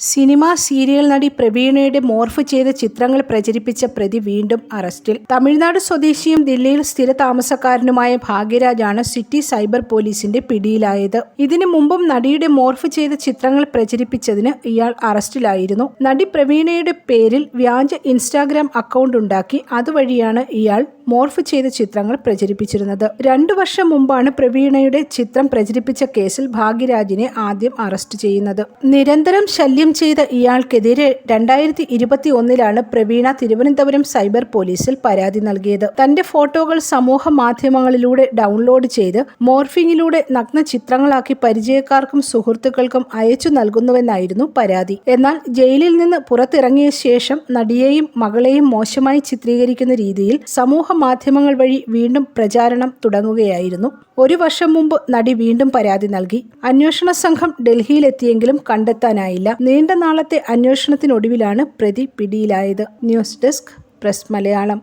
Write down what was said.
Cinema serial നടി പ്രവീണയുടെ morph ചെയ്ത ചിത്രങ്ങൾ പ്രചരിപ്പിച്ച പ്രതി വീണ്ടും അറസ്റ്റിൽ. തമിഴ്നാട് സ്വദേശിയും ദില്ലിയിൽ സ്ഥിര താമസക്കാരനുമായ ഭാഗ്യരാജാണ് സിറ്റി സൈബർ പോലീസിന്റെ പിടിയിലായത്. ഇതിനു മുമ്പും നടിയുടെ മോർഫ് ചെയ്ത ചിത്രങ്ങൾ പ്രചരിപ്പിച്ചതിന് ഇയാൾ അറസ്റ്റിലായിരുന്നു. നടി പ്രവീണയുടെ പേരിൽ വ്യാജ ഇൻസ്റ്റാഗ്രാം അക്കൗണ്ട് ഉണ്ടാക്കി. അതുവഴിയാണ് ഇയാൾ മോർഫ് ചെയ്ത ചിത്രങ്ങൾ പ്രചരിപ്പിച്ചിരുന്നത്. രണ്ടു വർഷം മുമ്പാണ് പ്രവീണയുടെ ചിത്രം പ്രചരിപ്പിച്ച കേസിൽ ഭാഗ്യരാജിനെ ആദ്യം അറസ്റ്റ് ചെയ്യുന്നത്. നിരന്തരം ശല്യം ചെയ്ത ഇയാൾക്കെതിരെ രണ്ടായിരത്തി ഇരുപത്തി ഒന്നിലാണ് പ്രവീണ തിരുവനന്തപുരം സൈബർ പോലീസിൽ പരാതി നൽകിയത്. തന്റെ ഫോട്ടോകൾ സമൂഹ മാധ്യമങ്ങളിലൂടെ ഡൗൺലോഡ് ചെയ്ത് മോർഫിങ്ങിലൂടെ നഗ്ന ചിത്രങ്ങളാക്കി പരിചയക്കാർക്കും സുഹൃത്തുക്കൾക്കും അയച്ചു നൽകുന്നുവെന്നായിരുന്നു പരാതി. എന്നാൽ ജയിലിൽ നിന്ന് പുറത്തിറങ്ങിയ ശേഷം നടിയെയും മകളെയും മോശമായി ചിത്രീകരിക്കുന്ന രീതിയിൽ സമൂഹ മാധ്യമങ്ങൾ വഴി വീണ്ടും പ്രചാരണം തുടങ്ങുകയായിരുന്നു. ഒരു വർഷം മുമ്പ് നടി വീണ്ടും പരാതി നൽകി. അന്വേഷണ സംഘം ഡൽഹിയിലെത്തിയെങ്കിലും കണ്ടെത്താനായില്ല. നീണ്ട നാളത്തെ അന്വേഷണത്തിനൊടുവിലാണ് പ്രതി പിടിയിലായത്. News desk press Malayalam.